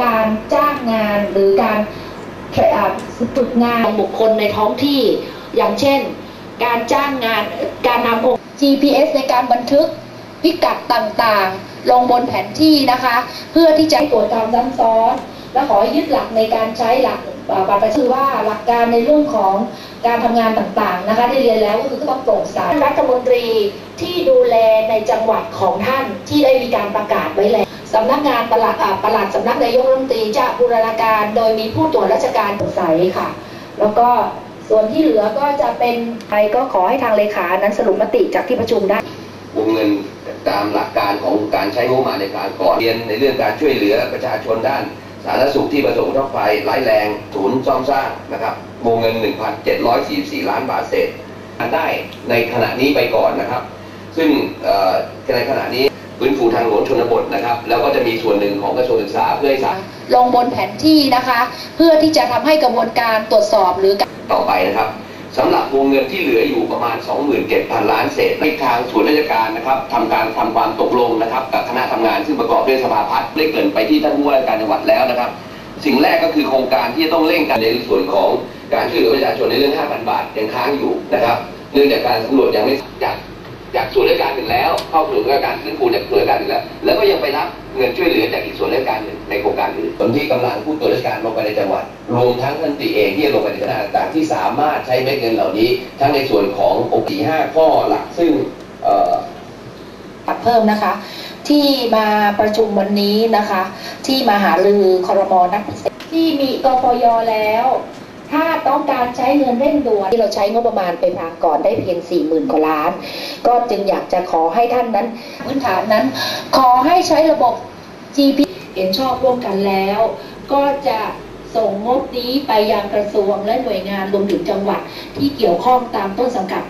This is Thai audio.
การจ้างงานหรือการอ่าฝึกงานของบุคคลในท้องที่ อย่างเช่น การจ้างงานการนำองค์ GPS ในการบันทึกพิกัดต่างๆ ลงบนแผนที่นะคะ เพื่อที่จะให้ตรวจการซ้ำซ้อน และขอให้ยึดหลักในการใช้หลักบัตรประชาชนว่าหลักการในเรื่องของการทำงานต่างๆนะคะได้เรียนแล้วก็คือต้องโปร่งใสรัฐมนตรี หวัดของท่านที่ได้มีการประกาศไว้แล้วสำนักงานปลัดอ่าปลัดสำนักนายกรัฐมนตรีจะบูรณาการ โดยมีผู้ตรวจราชการโปร่งใสค่ะ แล้วก็ส่วนที่เหลือก็จะเป็นไปก็ขอให้ทางเลขานั้นสรุปมติจากที่ประชุมได้วงเงินตามหลักการของการใช้งบประมาณในการก่อนเรียนในเรื่องการช่วยเหลือประชาชนด้าน สาธารณสุขที่ประสบอุทกภัยร้ายแรงศูนย์ซ่อมสร้างนะครับวงเงิน 1,744 ล้านบาทเศษได้ในขณะนี้ไปก่อนนะครับ ซึ่งเอ่อในขณะนี้ฟื้นฟูทางหลวงชนบทนะครับ แล้วก็จะมีส่วนหนึ่งของกระทรวงศึกษาเพื่อให้สามลงบนแผนที่นะคะ เพื่อที่จะทำให้กระบวนการตรวจสอบหรือต่อไปนะครับสำหรับวงเงินที่เหลืออยู่ประมาณ 27,000 ล้านเศษในทางส่วนราชการนะครับทำการทำความตกลงนะครับ กับคณะทำงานซึ่งประกอบด้วยสภาพัฒน์ได้เกรินไปที่ท่านผู้ว่าราชการจังหวัดแล้วนะครับ สิ่งแรกก็คือโครงการที่จะต้องเร่งกันในส่วนของการช่วยเหลือประชาชนในเรื่อง 5,000 บาทยังค้างอยู่นะครับ เนื่องจากการสำรวจยังไม่จา งแล้วเข้าสู่ราชการฟื้นฟูจากส่วนราชการหนึ่แล้ว แล้วก็ยังไปรับเงินช่วยเหลือจากอีกส่วนราชการหนึ่งในโครงการอื่นส่วนที่กำลังผู้ตรวจราชการลงไปในจังหวัด รวมทั้งท่านตีเองที่ลงไปในคณะต่างๆที่สามารถใช้เม็ดเงินเหล่านี้ ทั้งในส่วนขององค์ที่ห้าข้อหลักซึ่งเอ่อปรับเพิ่มนะคะ ที่มาประชุมวันนี้นะคะ ที่มาหารือคอรมอนัดพิเศษที่มีกฟยแล้ว ถ้าต้องการใช้เงินเร่งด่วนที่เราใช้งบประมาณไปพางก่อนได้เพียง 4 0,000 กว่าล้าน ก็จึงอยากจะขอให้ท่านนั้นพื้นฐานนั้น ขอให้ใช้ระบบ GP เห็นชอบร่วมกันแล้ว ก็จะส่งงบนี้ไปยังกระทรวงและหน่วยงานรวมถึงจังหวัดที่เกี่ยวข้องตามต้นสังกัด